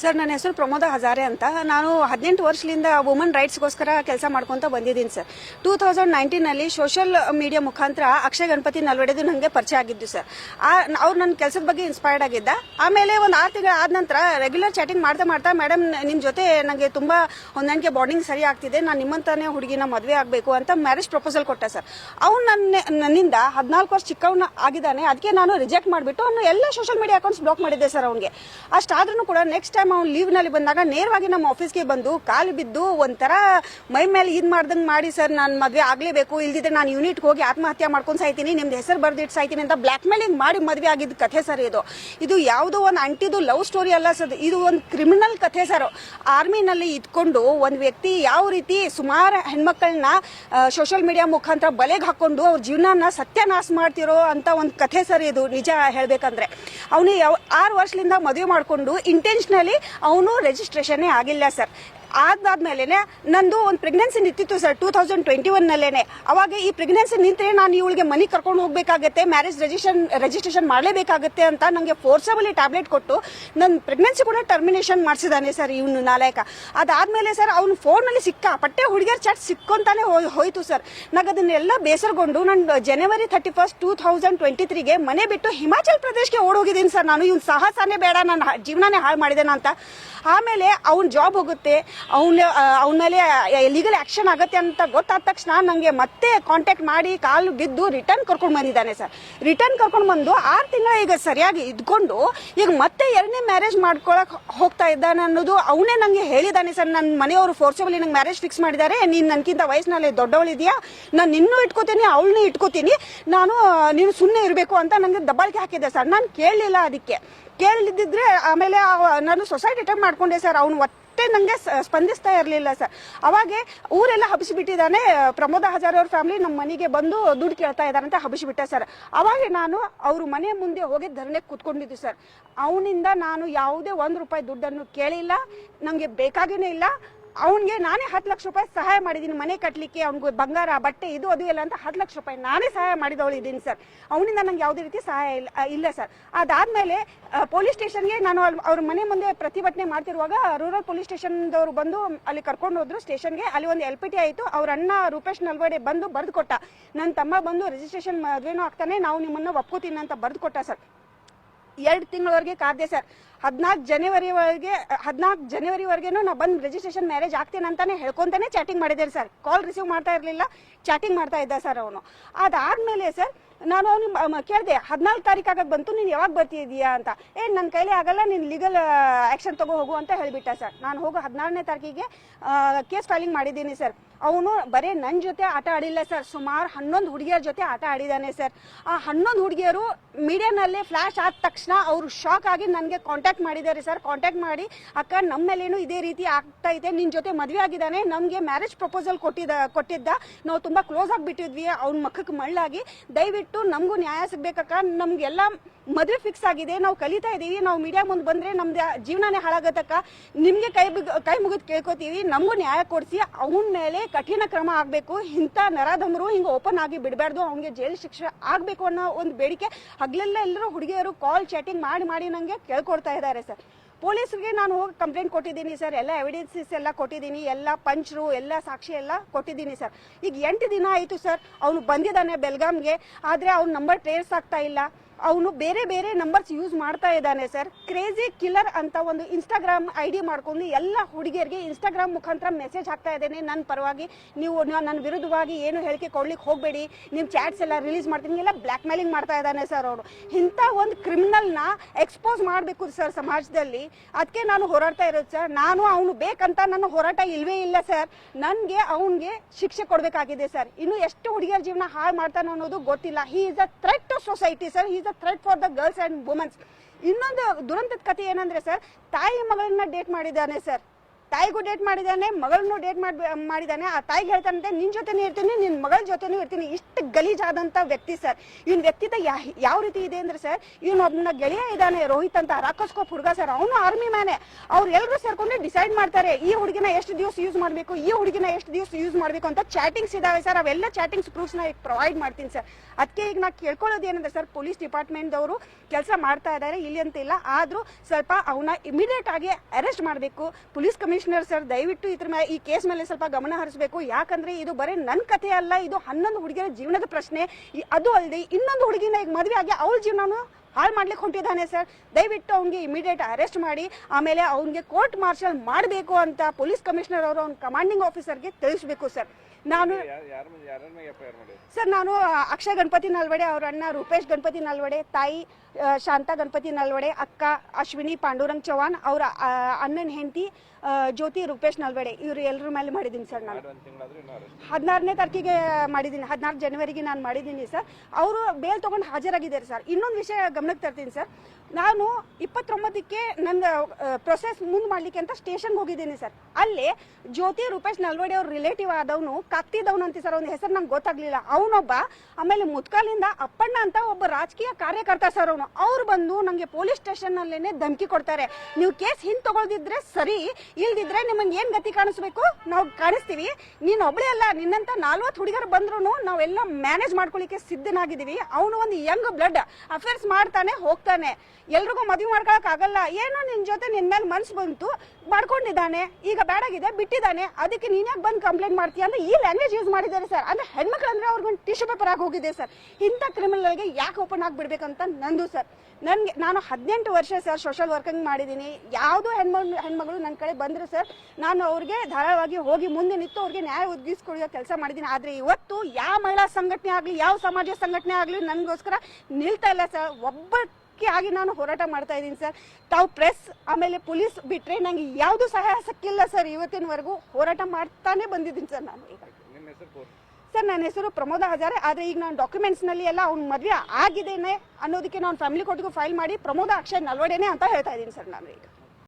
Sir, ನನ್ನ ಹೆಸರು ಪ್ರಮೋದ ಹಜಾರೆ ಅಂತ. ನಾನು ಹದಿನೆಂಟು ವರ್ಷದಿಂದ ವುಮನ್ ರೈಟ್ಸ್ಗೋಸ್ಕರ ಕೆಲಸ ಮಾಡ್ಕೊಂತ ಬಂದಿದ್ದೀನಿ ಸರ್. ಟೂ ತೌಸಂಡ್ ನೈನ್ಟೀನಲ್ಲಿ ಸೋಷಿಯಲ್ ಮೀಡಿಯಾ ಮುಖಾಂತರ ಅಕ್ಷಯ್ ಗಣಪತಿ ನಲ್ವಡೆದು ನನಗೆ ಪರಿಚಯ ಆಗಿದ್ದು ಸರ್. ಆ, ಅವ್ರು ನನ್ನ ಕೆಲಸದ ಬಗ್ಗೆ ಇನ್ಸ್ಪೈರ್ಡ್ ಆಗಿದ್ದ. ಆಮೇಲೆ ಒಂದು ಆರು ತಿಂಗಳ ಆದ ನಂತರ ರೆಗ್ಯುಲರ್ ಚಾಟಿಂಗ್ ಮಾಡ್ತಾ ಮಾಡ್ತಾ ಮೇಡಮ್ ನಿಮ್ಮ ಜೊತೆ ನನಗೆ ತುಂಬ ಹೊಂದಾಣಿಕೆ ಬಾಂಡಿಂಗ್ ಸರಿ ಆಗ್ತಿದೆ. ನಾನು ನಿಮ್ಮಂತಾನೆ ಹುಡುಗಿನ ಮದುವೆ ಆಗಬೇಕು ಅಂತ ಮ್ಯಾರೇಜ್ ಪ್ರಪೋಸಲ್ ಕೊಟ್ಟ ಸರ್. ಅವ್ನು ನನ್ನ, ನನ್ನಿಂದ ಹದಿನಾಲ್ಕು ವರ್ಷ ಚಿಕ್ಕವನ ಆಗಿದ್ದಾನೆ. ಅದಕ್ಕೆ ನಾನು ರಿಜೆಕ್ಟ್ ಮಾಡಿಬಿಟ್ಟು ಅವನು ಎಲ್ಲ ಸೋಷಿಯಲ್ ಮೀಡಿಯಾ ಅಕೌಂಟ್ಸ್ ಬ್ಲಾಕ್ ಮಾಡಿದ್ದೆ ಸರ್ ಅವ್ನಿಗೆ. ಅಷ್ಟಾದ್ರೂ ಕೂಡ ನೆಕ್ಸ್ಟ್ ಟೈಮ್ ಅವ್ನು ಲೀವ್ನಲ್ಲಿ ಬಂದಾಗ ನೇರವಾಗಿ ನಮ್ಮ ಆಫೀಸ್ಗೆ ಬಂದು ಕಾಲು ಬಿದ್ದು ಒಂಥರ ಮೈ ಮೇಲೆ ಇದು ಮಾಡ್ದಂಗೆ ಮಾಡಿ ಸರ್ ನಾನು ಮದುವೆ ಆಗಲೇಬೇಕು. ಇಲ್ದಿದ್ರೆ ನಾನು ಯೂನಿಟ್ಗೆ ಹೋಗಿ ಆತ್ಮಹತ್ಯೆ ಮಾಡ್ಕೊಂಡು ಸಾಯ್ತೀನಿ, ನಿಮ್ದು ಹೆಸರು ಬರ್ದಿಟ್ಟು ಸಾಯ್ತೀನಿ ಅಂತ ಬ್ಲ್ಯಾಕ್ ಮೇಲಿಂಗ್ ಮಾಡಿ ಮದುವೆ ಆಗಿದ್ದ ಕಥೆ ಸರ್ ಇದು. ಇದು ಯಾವುದೋ ಒಂದು ಅಂಟಿದು ಲವ್ ಸ್ಟೋರಿ ಅಲ್ಲ ಸರ್ ಇದು ಒಂದು ಕ್ರಿಮಿನಲ್ ಕಥೆ ಸರ್ ಆರ್ಮಿನಲ್ಲಿ ಇದ್ಕೊಂಡು ಒಂದು ವ್ಯಕ್ತಿ ಯಾವ ರೀತಿ ಸುಮಾರು ಹೆಣ್ಮಕ್ಳನ್ನ ಸೋಷಿಯಲ್ ಮೀಡಿಯಾ ಮುಖಾಂತರ ಬಲೆಗೆ ಹಾಕೊಂಡು ಅವ್ರ ಜೀವನನ ಸತ್ಯನಾಶ ಮಾಡ್ತಿರೋ ಅಂತ ಒಂದು ಕಥೆ ಸರ್ ಇದು ನಿಜ ಹೇಳ್ಬೇಕಂದ್ರೆ. ಅವನು ಯಾವ, ಆರು ವರ್ಷದಿಂದ ಮದುವೆ ಮಾಡಿಕೊಂಡು ಇಂಟೆನ್ಷನಲಿ ಅವನು ರಿಜಿಸ್ಟ್ರೇಷನ್ನೇ ಆಗಿಲ್ಲ ಸರ್. ಅದಾದ್ಮೇಲೆ ನಂದು ಒಂದು ಪ್ರೆಗ್ನೆನ್ಸಿ ನಿಂತಿತ್ತು ಸರ್ ಟೂ ತೌಸಂಡ್ ಟ್ವೆಂಟಿ ಒನ್ನಲ್ಲೇ ಅವಾಗ ಈ ಪ್ರೆಗ್ನೆನ್ಸಿ ನಿಂತರೆ ನಾನು ಇವಳಿಗೆ ಮನೆ ಕರ್ಕೊಂಡು ಹೋಗಬೇಕಾಗತ್ತೆ ಮ್ಯಾರೇಜ್ ರಿಜಿಸ್ಟ್ರೇಷನ್ ರಿಜಿಸ್ಟ್ರೇಷನ್ ಮಾಡಲೇಬೇಕಾಗತ್ತೆ ಅಂತ ನನಗೆ ಫೋರ್ಸಬಲಿ ಟ್ಯಾಬ್ಲೆಟ್ ಕೊಟ್ಟು ನನ್ನ ಪ್ರೆಗ್ನೆನ್ಸಿ ಕೂಡ ಟರ್ಮಿನೇಷನ್ ಮಾಡಿಸಿದಾನೆ ಸರ್ ಇವನು ನಾಲಾಯಕ ಅದಾದ್ಮೇಲೆ ಸರ್ ಅವ್ನು ಫೋನಲ್ಲಿ ಸಿಕ್ಕ, ಪಟ್ಟೆ ಹುಡುಗಿಯರ್ ಚಾಟ್ ಸಿಕ್ಕೊಂತಾನೆ ಹೋಯ್- ಹೋಯ್ತು ಸರ್. ನನಗೆ ಅದನ್ನೆಲ್ಲ ಬೇಸರಗೊಂಡು ನಾನು January thirty first two thousand twenty ತ್ರೀಗೆ ಮನೆ ಬಿಟ್ಟು ಹಿಮಾಚಲ್ ಪ್ರದೇಶಕ್ಕೆ ಓಡೋಗಿದ್ದೀನಿ ಸರ್. ನಾನು ಇವ್ನ ಸಾಹಸನೇ ಬೇಡ, ನನ್ನ ಹ- ಜೀವನನೇ ಹಾಳು ಮಾಡಿದೆ ಅಂತ ಆಮೇಲೆ ಅವ್ನ ಜಾಬ್ ಹೋಗುತ್ತೆ ಅವನ ಅವನ ಮೇಲೆ ಲೀಗಲ್ ಆ್ಯಕ್ಷನ್ ಆಗುತ್ತೆ ಅಂತ ಗೊತ್ತಾದ ತಕ್ಷಣ ನನಗೆ ಮತ್ತೆ ಕಾಂಟ್ಯಾಕ್ಟ್ ಮಾಡಿ ಕಾಲು ಬಿದ್ದು ರಿಟರ್ನ್ ಕರ್ಕೊಂಡು ಬಂದಿದ್ದಾನೆ ಸರ್ ರಿಟರ್ನ್ ಕರ್ಕೊಂಡು ಬಂದು ಆರು ತಿಂಗಳ ಈಗ ಸರಿಯಾಗಿ ಇದ್ಕೊಂಡು ಈಗ ಮತ್ತೆ ಎರಡನೇ ಮ್ಯಾರೇಜ್ ಮಾಡ್ಕೊಳಕ್ಕೆ ಹೋಗ್ತಾ ಇದ್ದಾನೆ ಅನ್ನೋದು ಅವನೇ ನನಗೆ ಹೇಳಿದ್ದಾನೆ ಸರ್ ನನ್ನ ಮನೆಯವರು ಫೋರ್ಸಬಲಿ ನಂಗೆ ಮ್ಯಾರೇಜ್ ಫಿಕ್ಸ್ ಮಾಡಿದ್ದಾರೆ. ನೀನು ನನಗಿಂತ ವಯಸ್ಸಿನಲ್ಲಿ ದೊಡ್ಡವಳಿದೆಯಾ? ನಾನು ನಿನ್ನೂ ಇಟ್ಕೋತೀನಿ, ಅವಳನ್ನೂ ಇಟ್ಕೋತೀನಿ. ನಾನು ನೀನು ಸುಮ್ಮನೆ ಇರಬೇಕು ಅಂತ ನನಗೆ ದಬ್ಬಾಳಿಕೆ ಹಾಕಿದ್ದೆ ಸರ್ ನಾನು ಕೇಳಲಿಲ್ಲ ಅದಕ್ಕೆ. ಕೇಳದಿದ್ರೆ ಆಮೇಲೆ ನಾನು ಸೊಸೈಟಿ ಅಟೆಂಡ್ ಮಾಡ್ಕೊಂಡೆ ಸರ್ ಅವನು ಒಟ್ಟೆ ನನಗೆ ಸ್ಪಂದಿಸ್ತಾ ಇರಲಿಲ್ಲ ಸರ್ ಅವಾಗೆ ಊರೆಲ್ಲ ಹಬ್ಬಿಸಿಬಿಟ್ಟಿದ್ದಾನೆ, ಪ್ರಮೋದ ಹಜಾರ್ ಅವ್ರ ಫ್ಯಾಮಿಲಿ ನಮ್ಮ ಮನೆಗೆ ಬಂದು ದುಡ್ಡು ಕೇಳ್ತಾ ಇದ್ದಾರೆ ಅಂತ ಹಬ್ಬಿಸಿಬಿಟ್ಟೆ ಸರ್ ಅವಾಗ ನಾನು ಅವ್ರ ಮನೆ ಮುಂದೆ ಹೋಗಿ ಧರಣೆ ಕೂತ್ಕೊಂಡಿದ್ದೆ ಸರ್ ಅವನಿಂದ ನಾನು ಯಾವುದೇ ಒಂದು ರೂಪಾಯಿ ದುಡ್ಡನ್ನು ಕೇಳಿಲ್ಲ ನನಗೆ ಬೇಕಾಗೇನೇ ಇಲ್ಲ. ಅವನಿಗೆ ನಾನೇ ಹತ್ತು ಲಕ್ಷ ರೂಪಾಯಿ ಸಹಾಯ ಮಾಡಿದ್ದೀನಿ ಮನೆ ಕಟ್ಟಲಿಕ್ಕೆ ಅವ್ನಿಗೆ ಬಂಗಾರ, ಬಟ್ಟೆ, ಇದು, ಅದು ಇಲ್ಲ ಅಂತ ಹತ್ತು ಲಕ್ಷ ರೂಪಾಯಿ ನಾನೇ ಸಹಾಯ ಮಾಡಿದವಳು ಇದ್ದೀನಿ ಸರ್. ಅವನಿಂದ ನಂಗೆ ಯಾವುದೇ ರೀತಿ ಸಹಾಯ ಇಲ್ಲ ಇಲ್ಲ ಸರ್. ಅದಾದಮೇಲೆ ಪೊಲೀಸ್ ಸ್ಟೇಷನ್ಗೆ ನಾನು ಅಲ್ಲಿ ಅವ್ರ ಮನೆ ಮುಂದೆ ಪ್ರತಿಭಟನೆ ಮಾಡ್ತಿರುವಾಗ ರೂರಲ್ ಪೊಲೀಸ್ ಸ್ಟೇಷನ್ದವರು ಬಂದು ಅಲ್ಲಿ ಕರ್ಕೊಂಡು ಹೋದ್ರು ಸ್ಟೇಷನ್ಗೆ. ಅಲ್ಲಿ ಒಂದು ಎಲ್ ಪಿ ಟಿ ಆಯಿತು. ಅವ್ರ ಅಣ್ಣ ರೂಪೇಶ್ ನಲ್ವಡೆ ಬಂದು ಬರೆದು ಕೊಟ್ಟ. ನನ್ನ ತಮ್ಮ ಬಂದು ರಿಜಿಸ್ಟ್ರೇಷನ್ ಮದುವೆನೂ ಆಗ್ತಾನೆ, ನಾವು ನಿಮ್ಮನ್ನು ಒಪ್ಕೋತೀನಿ ಅಂತ ಬರೆದು ಕೊಟ್ಟ ಸರ್. ಎರಡು ತಿಂಗಳವರೆಗೆ ಕಾದೆ ಸರ್. ಹದಿನಾಲ್ಕು ಜನವರಿವರೆಗೆ, ಹದಿನಾಲ್ಕು ಜನವರಿವರೆಗೇನು ನಾ ಬಂದು ರಿಜಿಸ್ಟ್ರೇಷನ್ ಮ್ಯಾರೇಜ್ ಆಗ್ತೇನೆ ಅಂತಾನೆ ಹೇಳ್ಕೊಂತಾನೆ ಚಾಟಿಂಗ್ ಮಾಡಿದ್ದಾರೆ ಸರ್. ಕಾಲ್ ರಿಸೀವ್ ಮಾಡ್ತಾ ಇರಲಿಲ್ಲ ಚಾಟಿಂಗ್ ಮಾಡ್ತಾ ಇದ್ದ ಸರ್ ಅವನು. ಅದಾದ್ಮೇಲೆ ಸರ್ ನಾನು ಅವ್ನಿಗೆ ಕೇಳಿದೆ, ಹದಿನಾಲ್ಕು ತಾರೀಕು ಆಗಕ್ಕೆ ಬಂತು, ನೀನು ಯಾವಾಗ ಬರ್ತಿದೀಯಾ ಅಂತ. ಏ ನನ್ನ ಕೈಲಿ ಆಗಲ್ಲ, ನೀನು ಲೀಗಲ್ ಆ್ಯಕ್ಷನ್ ತಗೋ ಹೋಗು ಅಂತ ಹೇಳಿಬಿಟ್ಟ ಸರ್. ನಾನು ಹೋಗೋ ಹದಿನಾರನೇ ತಾರೀಕಿಗೆ ಕೇಸ್ ಫೈಲಿಂಗ್ ಮಾಡಿದ್ದೀನಿ ಸರ್. ಅವನು ಬರೀ ನನ್ನ ಜೊತೆ ಆಟ ಆಡಿಲ್ಲ ಸರ್. ಸುಮಾರು ಹನ್ನೊಂದು ಹುಡುಗಿಯರ ಜೊತೆ ಆಟ ಆಡಿದ್ದಾನೆ ಸರ್. ಆ ಹನ್ನೊಂದು ಹುಡುಗಿಯರು ಮೀಡಿಯಾನಲ್ಲಿ ಫ್ಲ್ಯಾಶ್ ಆದ ತಕ್ಷಣ ಅವರು ಶಾಕ್ ಆಗಿ ನನಗೆ ಕಾಂಟ್ಯಾಕ್ಟ್ ಮಾಡಿದ್ದಾರೆ ಸರ್. ಕಾಂಟ್ಯಾಕ್ಟ್ ಮಾಡಿ, ಅಕ್ಕ ನಮ್ಮ ಮೇಲೇನು ಇದೇ ರೀತಿ ಆಗ್ತಾ ಇದೆ. ನಿನ್ನ ಜೊತೆ ಮದುವೆ ಆಗಿದ್ದಾನೆ. ನಮಗೆ ಮ್ಯಾರೇಜ್ ಪ್ರಪೋಸಲ್ ಕೊಟ್ಟಿದ್ದ ಕೊಟ್ಟಿದ್ದ. ನಾವು ತುಂಬ ಕ್ಲೋಸ್ ಆಗಿಬಿಟ್ಟಿದ್ವಿ ಅವ್ನ ಮಕ್ಕಕ್ಕೆ ಮಳ್ಳಾಗಿ, ದಯವಿಟ್ಟು ನಮಗೂ ನ್ಯಾಯ ಸಿಗ್ಬೇಕಕ್ಕ ನಮಗೆಲ್ಲ ಮದುವೆ ಫಿಕ್ಸ್ ಆಗಿದೆ. ನಾವು ಕಲಿತಾ ಇದ್ದೀವಿ ನಾವು ಮೀಡಿಯಾ ಮುಂದೆ ಬಂದರೆ ನಮ್ದು ಜೀವನನೇ ಹಾಳಾಗತ್ತಕ್ಕ ನಿಮಗೆ ಕೈ ಕೈ ಮುಗಿದು ಕೇಳ್ಕೊತೀವಿ. ನಮಗೂ ನ್ಯಾಯ ಕೊಡಿಸಿ. ಅವನ ಮೇಲೆ ಕಠಿಣ ಕ್ರಮ ಆಗಬೇಕು. ಇಂಥ ನರಾಧಮರು ಹಿಂಗೆ ಓಪನ್ ಆಗಿ ಬಿಡಬಾರ್ದು. ಅವನಿಗೆ ಜೈಲು ಶಿಕ್ಷೆ ಆಗಬೇಕು ಅನ್ನೋ ಒಂದು ಬೇಡಿಕೆ. ಹಗಲೆಲ್ಲ ಎಲ್ಲರೂ ಹುಡುಗಿಯರು ಕಾಲ್ ಚಾಟಿಂಗ್ ಮಾಡಿ ಮಾಡಿ ನನಗೆ ಕೇಳ್ಕೊಡ್ತಾ ಇದ್ದಾರೆ ಸರ್. ಪೊಲೀಸರಿಗೆ ನಾನು ಹೋಗಿ ಕಂಪ್ಲೇಂಟ್ ಕೊಟ್ಟಿದ್ದೀನಿ ಸರ್, ಎಲ್ಲ ಎವಿಡೆನ್ಸಸ್ ಎಲ್ಲ ಕೊಟ್ಟಿದ್ದೀನಿ, ಎಲ್ಲ ಪಂಚರು, ಎಲ್ಲ ಸಾಕ್ಷಿ ಎಲ್ಲ ಕೊಟ್ಟಿದ್ದೀನಿ ಸರ್. ಈಗ ಎಂಟು ದಿನ ಆಯಿತು ಸರ್, ಅವನು ಬಂದಿದ್ದಾನೆ ಬೆಲ್ಗಾಮ್ಗೆ, ಆದರೆ ಅವ್ನ ನಂಬರ್ ಟ್ರೇಸ್ ಆಗ್ತಾ ಇಲ್ಲ. ಅವನು ಬೇರೆ ಬೇರೆ ನಂಬರ್ಸ್ ಯೂಸ್ ಮಾಡ್ತಾ ಇದ್ದಾನೆ ಸರ್ ಕ್ರೇಜಿ ಕಿಲ್ಲರ್ ಅಂತ ಒಂದು ಇನ್ಸ್ಟಾಗ್ರಾಮ್ ಐ ಡಿ ಮಾಡ್ಕೊಂಡು ಎಲ್ಲ ಹುಡುಗಿಯರಿಗೆ ಇನ್ಸ್ಟಾಗ್ರಾಮ್ ಮುಖಾಂತರ ಮೆಸೇಜ್ ಹಾಕ್ತಾ ಇದ್ದೇನೆ. ನನ್ನ ಪರವಾಗಿ ನೀವು ನನ್ನ ವಿರುದ್ಧವಾಗಿ ಏನು ಹೇಳಿಕೆ ಕೊಡ್ಲಿಕ್ಕೆ ಹೋಗಬೇಡಿ. ನಿಮ್ಮ ಚಾಟ್ಸ್ ಎಲ್ಲ ರಿಲೀಸ್ ಮಾಡ್ತೀನಿ. ಎಲ್ಲ ಬ್ಲ್ಯಾಕ್ ಮೇಲಿಂಗ್ ಮಾಡ್ತಾ ಇದ್ದಾನೆ ಸರ್ ಅವನು. ಇಂಥ ಒಂದು ಕ್ರಿಮಿನಲ್ನ ಎಕ್ಸ್ಪೋಸ್ ಮಾಡಬೇಕು ಸರ್ ಸಮಾಜದಲ್ಲಿ. ಅದಕ್ಕೆ ನಾನು ಹೋರಾಡ್ತಾ ಇರೋದು ಸರ್ ನಾನು ಅವನು ಬೇಕಂತ ನನ್ನ ಹೋರಾಟ ಇಲ್ವೇ ಇಲ್ಲ ಸರ್ ನನಗೆ ಅವನಿಗೆ ಶಿಕ್ಷೆ ಕೊಡಬೇಕಾಗಿದೆ ಸರ್ ಇನ್ನು ಎಷ್ಟು ಹುಡುಗಿಯರ ಜೀವನ ಹಾಳು ಮಾಡ್ತಾನೆ ಅನ್ನೋದು ಗೊತ್ತಿಲ್ಲ. He is a threat to society sir is a threat for the girls and womens ಇನ್ನೊಂದು ದುರಂತದ ಕಥೆ ಏನಂದ್ರೆ ಸರ್, ತಾಯಿ ಮಗಳನ್ನ ಡೇಟ್ ಮಾಡಿದ್ದಾನೆ ಸರ್. ತಾಯಿಗೂ ಡೇಟ್ ಮಾಡಿದ್ದಾನೆ, ಮಗಳನ್ನೂ ಡೇಟ್ ಮಾಡಿ ಮಾಡಿದ್ದಾನೆ. ಆ ತಾಯಿಗೆ ಹೇಳ್ತಾನಂತೆ, ನಿನ್ ಜೊತೆನೂ ಇರ್ತೀನಿ, ನಿನ್ ಮಗಳ ಜೊತೆನೂ ಇರ್ತೀನಿ. ಇಷ್ಟು ಗಲೀಜಾದಂಥ ವ್ಯಕ್ತಿ ಸರ್ ಇವನ್ ವ್ಯಕ್ತಿತ್ವ ಯಾವ ರೀತಿ ಇದೆ ಅಂದ್ರೆ ಸರ್ ಇವನು ಒಬ್ಬನ ಗೆಳೆಯ ಇದ್ದಾನೆ, ರೋಹಿತ್ ಅಂತ ರಾಕಸ್ಕೋಪ್ ಹುಡುಗ ಸರ್ ಅವನು ಆರ್ಮಿ ಮ್ಯಾನೆ ಅವ್ರು ಎಲ್ಲರೂ ಸೇರ್ಕೊಂಡು ಡಿಸೈಡ್ ಮಾಡ್ತಾರೆ, ಈ ಹುಡುಗಿನ ಎಷ್ಟು ದಿವಸ ಯೂಸ್ ಮಾಡಬೇಕು, ಈ ಹುಡುಗಿನ ಎಷ್ಟು ದಿವಸ ಯೂಸ್ ಮಾಡಬೇಕು ಅಂತ ಚಾಟಿಂಗ್ಸ್ ಇದಾವೆ ಸರ್ ಅವೆಲ್ಲ ಚಾಟಿಂಗ್ಸ್ ಪ್ರೂಫ್ಸ್ನ ಈಗ ಪ್ರೊವೈಡ್ ಮಾಡ್ತೀನಿ ಸರ್ ಅದಕ್ಕೆ ಈಗ ನಾ ಕೇಳ್ಕೊಳ್ಳೋದು ಏನಂದ್ರೆ ಸರ್ ಪೊಲೀಸ್ ಡಿಪಾರ್ಟ್ಮೆಂಟ್ ಅವರು ಕೆಲಸ ಮಾಡ್ತಾ ಇದ್ದಾರೆ ಇಲ್ಲಿ ಅಂತ ಇಲ್ಲ. ಆದ್ರೂ ಸ್ವಲ್ಪ ಅವನ್ನ ಇಮಿಡಿಯೇಟ್ ಆಗಿ ಅರೆಸ್ಟ್ ಮಾಡಬೇಕು. ಪೊಲೀಸ್ ಕಮಿಷನರ್ ಸರ್ ದಯವಿಟ್ಟು ಇದ್ರ ಮೇಲೆ ಈ ಕೇಸ್ ಮೇಲೆ ಸ್ವಲ್ಪ ಗಮನ ಹರಿಸಬೇಕು. ಯಾಕಂದ್ರೆ ಇದು ಬರೀ ನನ್ನ ಕಥೆ ಅಲ್ಲ ಇದು ಹನ್ನೊಂದು ಹುಡುಗಿಯರ ಜೀವನದ ಪ್ರಶ್ನೆ. ಅದು ಅಲ್ಲದೆ ಇನ್ನೊಂದು ಹುಡುಗಿನ ಈಗ ಮದುವೆ ಆಗಿ ಅವಳ ಜೀವನನು ಹಾಳು ಮಾಡ್ಲಿಕ್ಕೆ ಹೊಂಟಿದ್ದಾನೆ ಸರ್ ದಯವಿಟ್ಟು ಅವ್ನಿಗೆ ಇಮಿಡಿಯೇಟ್ ಅರೆಸ್ಟ್ ಮಾಡಿ ಆಮೇಲೆ ಅವನಿಗೆ ಕೋರ್ಟ್ ಮಾರ್ಷಲ್ ಮಾಡಬೇಕು ಅಂತ ಪೊಲೀಸ್ ಕಮಿಷನರ್ ಅವರು ಅವ್ನ ಕಮಾಂಡಿಂಗ್ ಆಫೀಸರ್ಗೆ ತಿಳಿಸಬೇಕು ಸರ್ ನಾನು ಸರ್ ನಾನು ಅಕ್ಷಯ್ ಗಣಪತಿ ನಲ್ವಡೆ ಅವ್ರ ಅಣ್ಣ ರೂಪೇಶ್ ಗಣಪತಿ ನಲ್ವಡೆ ತಾಯಿ ಶಾಂತಾ ಗಣಪತಿ ನಲ್ವಡೆ ಅಕ್ಕ ಅಶ್ವಿನಿ ಪಾಂಡುರಂಗ್ ಚೌಹಾಣ್ ಅವರ ಅಣ್ಣನ ಹೆಂಡತಿ ಜ್ಯೋತಿ ರೂಪೇಶ್ ನಲ್ವಡೆ ಇವರು ಎಲ್ಲರ ಮೇಲೆ ಮಾಡಿದ್ದೀನಿ ಸರ್ ನಾನು. ಹದಿನಾರನೇ ತಾರೀಕಿಗೆ ಮಾಡಿದ್ದೀನಿ ಹದಿನಾರು ಜನವರಿಗೆ ನಾನು ಮಾಡಿದ್ದೀನಿ ಸರ್. ಅವರು ಬೇಲ್ ತೊಗೊಂಡು ಹಾಜರಾಗಿದ್ದಾರೆ ಸರ್. ಇನ್ನೊಂದು ವಿಷಯ ಗಮನಕ್ಕೆ ತರ್ತೀನಿ ಸರ್. ನಾನು ಇಪ್ಪತ್ತೊಂಬತ್ತಕ್ಕೆ ನನ್ನ ಪ್ರೊಸೆಸ್ ಮುಂದೆ ಮಾಡಲಿಕ್ಕೆ ಅಂತ ಸ್ಟೇಷನ್ಗೆ ಹೋಗಿದ್ದೀನಿ ಸರ್. ಅಲ್ಲಿ ಜ್ಯೋತಿ ರೂಪೇಶ್ ನಲ್ವಡೆ ಅವ್ರ ರಿಲೇಟಿವ್ ಆದವನು ಕತ್ತಿದವನು ಅಂತ ಸರ್. ಅವನ ಹೆಸರು ನಂಗೆ ಗೊತ್ತಾಗ್ಲಿಲ್ಲ. ಅವನೊಬ್ಬ ಆಮೇಲೆ ಮುತ್ಕಾಲಿಂದ ಅಪ್ಪಣ್ಣ ಅಂತ ಒಬ್ಬ ರಾಜಕೀಯ ಕಾರ್ಯಕರ್ತ ಸರ್ ಅವನು. ಅವ್ರು ಬಂದು ನನಗೆ ಪೊಲೀಸ್ ಸ್ಟೇಷನ್ನಲ್ಲೇನೆ ಧಮಕಿ ಕೊಡ್ತಾರೆ. ನೀವು ಕೇಸ್ ಹಿಂದೆ ತಗೊಳ್ದಿದ್ರೆ ಸರಿ ಇಲ್ದಿದ್ರೆ ನಿಮಗೆ ಏನು ಗತಿ ಕಾಣಿಸ್ಬೇಕು? ನಾವು ಕಾಣಿಸ್ತೀವಿ. ನೀನು ಒಬ್ಳೇ ಅಲ್ಲ, ನಿನ್ನಂತ ನಾಲ್ವತ್ತು ಹುಡುಗರು ಬಂದ್ರು ನಾವೆಲ್ಲ ಮ್ಯಾನೇಜ್ ಮಾಡ್ಕೊಳ್ಳಿಕ್ಕೆ ಸಿದ್ಧನಾಗಿದ್ದೀವಿ. ಅವನು ಒಂದು ಯಂಗ್ ಬ್ಲಡ್ ಅಫೇರ್ಸ್ ಮಾಡ್ತಾನೆ, ಹೋಗ್ತಾನೆ. ಎಲ್ರಿಗೂ ಮದುವೆ ಮಾಡ್ಕೊಳಕ್ ಆಗಲ್ಲ. ಏನೋ ನಿನ್ ಜೊತೆ ನಿನ್ ಮೇಲೆ ಮನ್ಸು ಬಂತು, ಮಾಡ್ಕೊಂಡಿದ್ದಾನೆ. ಈಗ ಬೇಡಾಗಿದೆ ಬಿಟ್ಟಿದ್ದಾನೆ. ಅದಕ್ಕೆ ನೀನ್ ಯಾಕೆ ಬಂದು ಕಂಪ್ಲೇಂಟ್ ಮಾಡ್ತೀಯ ಅಂದ್ರೆ ಈ ಲ್ಯಾಂಗ್ವೇಜ್ ಯೂಸ್ ಮಾಡಿದ್ದಾರೆ ಸರ್ ಅಂದ್ರೆ ಹೆಣ್ಮಕ್ಳು ಅಂದ್ರೆ ಅವ್ರಿಗೊಂದು ಟಿಶ್ಯೂ ಪೇಪರ್ ಆಗಿ ಹೋಗಿದೆ ಸರ್ ಇಂಥ ಕ್ರಿಮಿನಲ್ಗೆ ಯಾಕೆ ಓಪನ್ ಆಗಿಬಿಡ್ಬೇಕಂತ ನಂದು ಸರ್ ನನಗೆ, ನಾನು ಹದಿನೆಂಟು ವರ್ಷ ಸರ್ ಸೋಷಲ್ ವರ್ಕಿಂಗ್ ಮಾಡಿದ್ದೀನಿ. ಯಾವುದೋ ಹೆಣ್ಮಗಳು ಹೆಣ್ಮಗಳು ನನ್ನ ಕಡೆ ಬಂದರು ಸರ್ ನಾನು ಅವ್ರಿಗೆ ಧಾರಾಳವಾಗಿ ಹೋಗಿ ಮುಂದೆ ನಿಂತು ಅವ್ರಿಗೆ ನ್ಯಾಯ ಒದಗಿಸ್ಕೊಳ್ಳೋ ಕೆಲಸ ಮಾಡಿದ್ದೀನಿ. ಆದರೆ ಇವತ್ತು ಯಾವ ಮಹಿಳಾ ಸಂಘಟನೆ ಆಗಲಿ ಯಾವ ಸಮಾಜ ಸಂಘಟನೆ ಆಗಲಿ ನನಗೋಸ್ಕರ ನಿಲ್ತಾ ಇಲ್ಲ ಸರ್. ಒಬ್ಬ ಆಗಿ ನಾನು ಹೋರಾಟ ಮಾಡ್ತಾ ಇದ್ದೀನಿ ಸರ್. ತಾವು ಪ್ರೆಸ್ ಆಮೇಲೆ ಪೊಲೀಸ್ ಬಿಟ್ಟರೆ ನನಗೆ ಯಾವುದು ಸಹಾಯ ಸಿಕ್ಕಿಲ್ಲ ಸರ್. ಇವತ್ತಿನವರೆಗೂ ಹೋರಾಟ ಮಾಡ್ತಾನೆ ಬಂದಿದ್ದೀನಿ ಸರ್ ನಾನು ಈಗ. ಸರ್ ನನ್ನ ಹೆಸರು ಪ್ರಮೋದ ಹಜಾರೆ. ಆದರೆ ಈಗ ನಾನು ಡಾಕ್ಯುಮೆಂಟ್ಸ್ನಲ್ಲಿ ಎಲ್ಲ ಅವ್ನ ಮದುವೆ ಆಗಿದ್ದೇನೆ ಅನ್ನೋದಕ್ಕೆ ನಾನು ಫ್ಯಾಮಿಲಿ ಕೋರ್ಟ್ಗೂ ಫೈಲ್ ಮಾಡಿ ಪ್ರಮೋದ ಅಕ್ಷಯ್ ನಲ್ವಡೇನೆ ಅಂತ ಹೇಳ್ತಾ ಇದ್ದೀನಿ ಸರ್ ನಾನು ಈಗ.